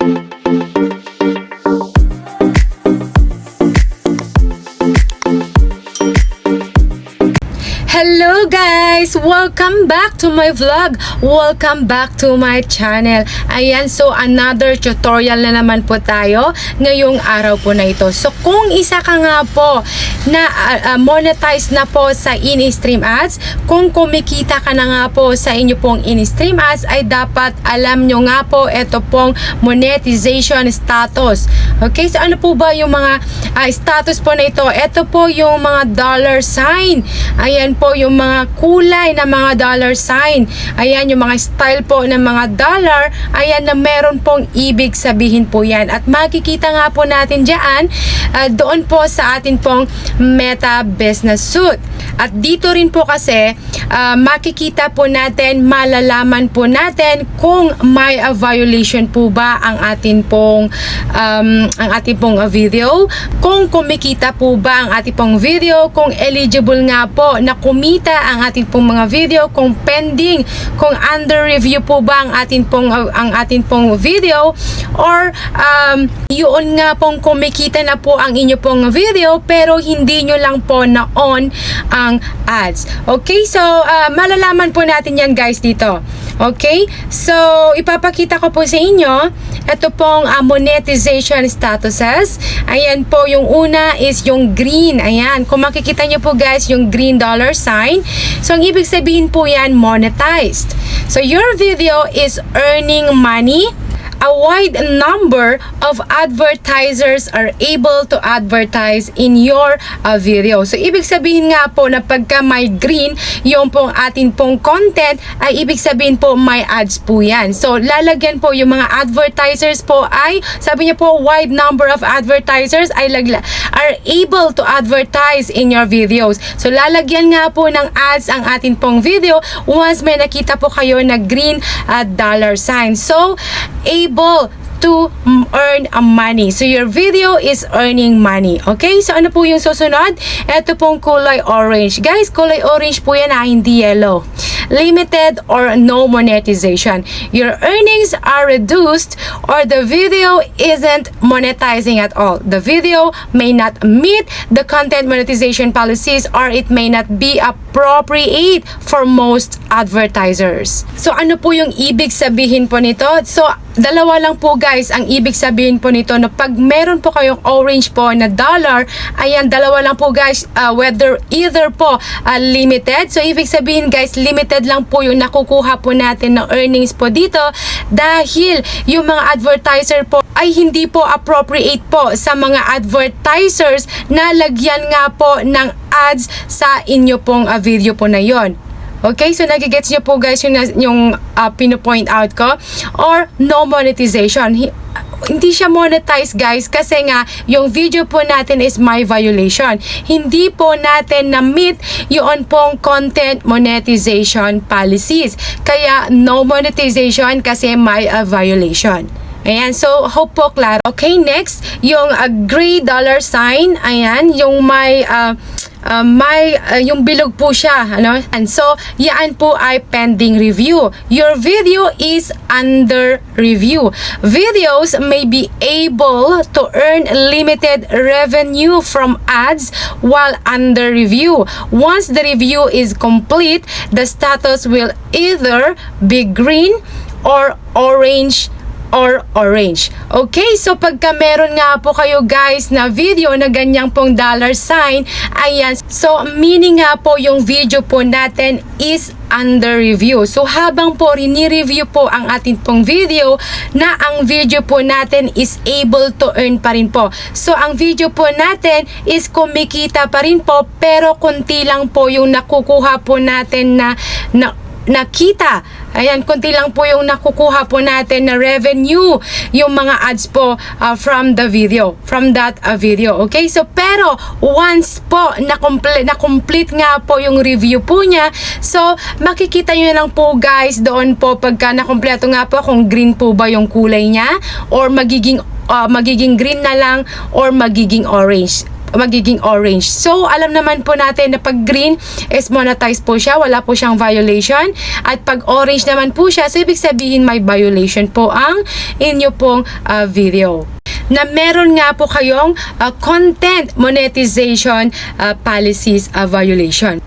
you. Guys! Welcome back to my vlog. Welcome back to my channel. Ayan, so another tutorial na naman po tayo ngayong araw po na ito. So kung isa ka nga po na uh, monetize na po sa in-stream ads, kung kumikita ka na nga po sa inyo pong in-stream ads, ay dapat alam nyo nga po ito pong monetization status. Okay, so ano po ba yung mga uh, status po na ito? Ito po yung mga dollar sign. Ayan po yung mga kulay na mga dollar sign. Ayan yung mga style po ng mga dollar. Ayan na meron pong ibig sabihin po yan. At makikita nga po natin dyan uh, doon po sa atin pong Meta Business Suite. At dito rin po kasi uh, makikita po natin, malalaman po natin kung may uh, violation po ba ang atin pong um, ang ating pong video, kung kumikita po ba ang ating pong video, kung eligible nga po na kumita ang ating pong mga video, kung pending, kung under review po ba ang ating pong ang ating pong video or um, yun nga pong kumikita na po ang inyo pong video pero hindi nyo lang po na on ang ads. Okay, so uh, malalaman po natin yan guys dito. Okay, so ipapakita ko po sa inyo ito pong uh, monetization statuses. Ayan po, yung una is yung green. Ayan, kung makikita nyo po guys, yung green dollar sign. So, ang ibig sabihin po yan, monetized. So, your video is earning money a wide number of advertisers are able to advertise in your uh, video. So, ibig sabihin nga po na pagka may green, yung pong atin pong content, ay ibig sabihin po may ads po yan. So, lalagyan po yung mga advertisers po ay, sabi niya po, wide number of advertisers ay lagla, are able to advertise in your videos. So, lalagyan nga po ng ads ang atin pong video once may nakita po kayo na green uh, dollar sign. So, able to earn a money. So, your video is earning money. Okay? So, ano po yung susunod? Ito pong kulay orange. Guys, kulay orange po yan ha, hindi yellow. Limited or no monetization. Your earnings are reduced or the video isn't monetizing at all. The video may not meet the content monetization policies or it may not be appropriate for most advertisers. So, ano po yung ibig sabihin po nito? So, dalawa lang po guys ang ibig sabihin po nito na pag meron po kayong orange po na dollar ayan dalawa lang po guys uh, whether either po uh, limited so ibig sabihin guys limited lang po yung nakukuha po natin na earnings po dito dahil yung mga advertiser po ay hindi po appropriate po sa mga advertisers na lagyan nga po ng ads sa inyo pong uh, video po na yon Okay, so nagigets nyo po guys yung, yung uh, pinopoint out ko. Or no monetization. Hi- hindi siya monetize guys kasi nga yung video po natin is my violation. Hindi po natin na-meet yung pong content monetization policies. Kaya no monetization kasi may uh, violation. Ayan, so hope po klaro. Okay, next, yung uh, gray dollar sign. Ayan, yung may uh, uh, may uh, yung bilog po siya ano? And so yan po ay pending review. Your video is under review. Videos may be able to earn limited revenue from ads while under review. Once the review is complete the status will either be green or orange or orange. Okay, so pagka meron nga po kayo guys na video na ganyang pong dollar sign, ayan, so meaning nga po yung video po natin is under review. So habang po rini-review po ang ating pong video na ang video po natin is able to earn pa rin po. So ang video po natin is kumikita pa rin po pero kunti lang po yung nakukuha po natin na, na nakita. Ayan, konti lang po yung nakukuha po natin na revenue, yung mga ads po uh, from the video, from that uh, video. Okay? So, pero once po na-complete, na-complete nga po yung review po niya, so, makikita nyo lang po guys doon po pagka nakompleto nga po kung green po ba yung kulay niya or magiging uh, magiging green na lang or magiging orange. Magiging orange. So, alam naman po natin na pag green is monetized po siya, wala po siyang violation. At pag orange naman po siya, so ibig sabihin may violation po ang inyo pong ah, video na meron nga po kayong ah, content monetization ah, policies ah, violation.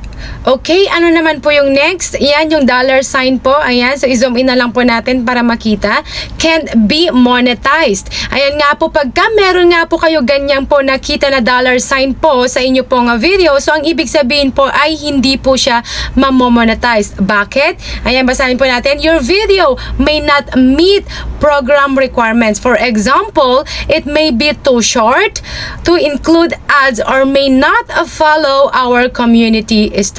Okay, ano naman po yung next? Yan, yung dollar sign po. Ayan, so i-zoom in na lang po natin para makita. Can be monetized. Ayan nga po, pagka meron nga po kayo ganyan po nakita na dollar sign po sa inyo pong video, so ang ibig sabihin po ay hindi po siya mamomonetize. Bakit? Ayan, basahin po natin. Your video may not meet program requirements. For example, it may be too short to include ads or may not follow our community standards.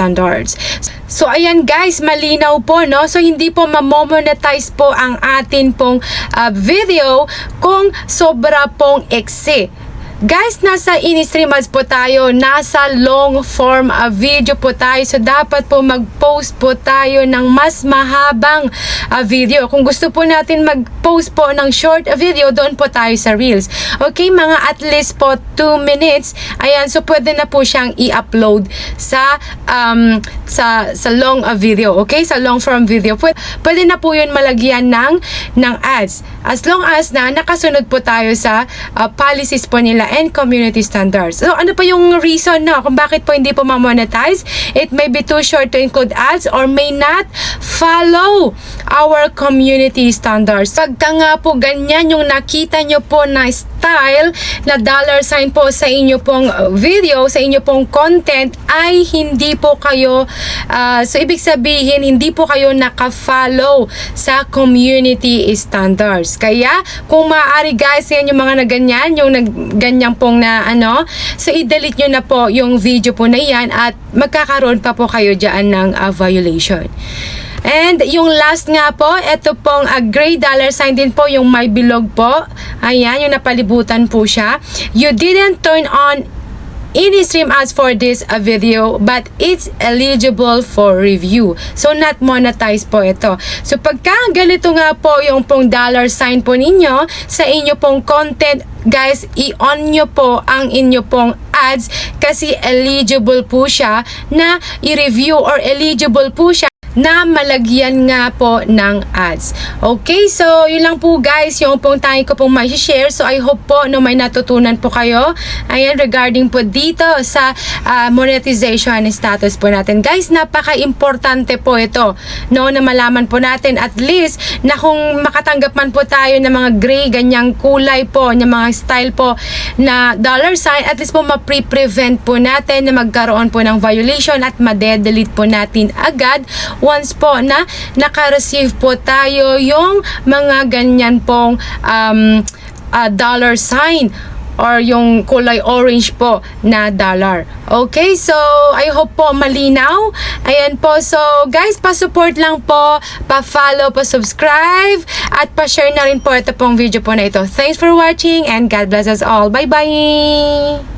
So ayan guys, malinaw po no. So hindi po mamomonetize po ang atin pong ah, video kung sobra pong exe. Guys, nasa in-stream ads po tayo, nasa long form a video po tayo. So, dapat po mag-post po tayo ng mas mahabang ah, video. Kung gusto po natin mag-post po ng short video, doon po tayo sa Reels. Okay, mga at least po 2 minutes. Ayan, so pwede na po siyang i-upload sa um, sa sa long ah, video. Okay, sa long form video. Pwede, pwede na po yun malagyan ng, ng ads. As long as na nakasunod po tayo sa ah, policies po nila and community standards. So, ano pa yung reason na kung bakit po hindi po ma-monetize? It may be too short to include ads or may not follow our community standards. Pagka nga po ganyan yung nakita nyo po na style na dollar sign po sa inyo pong uh, video, sa inyo pong content ay hindi po kayo uh, so ibig sabihin hindi po kayo naka-follow sa community standards. Kaya kung maaari guys, yan yung mga na ganyan, yung nag ganyan pong na ano, so i-delete nyo na po yung video po na yan at magkakaroon pa po kayo dyan ng uh, violation. And yung last nga po, ito pong a gray dollar sign din po, yung may bilog po. Ayan, yung napalibutan po siya. You didn't turn on any stream ads for this uh, video but it's eligible for review. So not monetized po ito. So pagka ganito nga po yung pong dollar sign po ninyo sa inyo pong content guys, i-on nyo po ang inyo pong ads kasi eligible po siya na i-review or eligible po siya na malagyan nga po ng ads. Okay, so yun lang po guys, yung pong tayo ko pong may share. So I hope po no may natutunan po kayo. Ayan, regarding po dito sa ah, monetization status po natin. Guys, napaka-importante po ito. No, na malaman po natin at least na kung makatanggap man po tayo ng mga gray, ganyang kulay po, ng mga style po na dollar sign, at least po ma-prevent po natin na magkaroon po ng violation at madedelete po natin agad once po na naka-receive po tayo yung mga ganyan pong um, ah, dollar sign or yung kulay orange po na dollar. Okay, so I hope po malinaw. Ayan po. So guys, pa-support lang po, pa-follow, pa-subscribe at pa-share na rin po ito pong video po na ito. Thanks for watching and God bless us all. Bye-bye!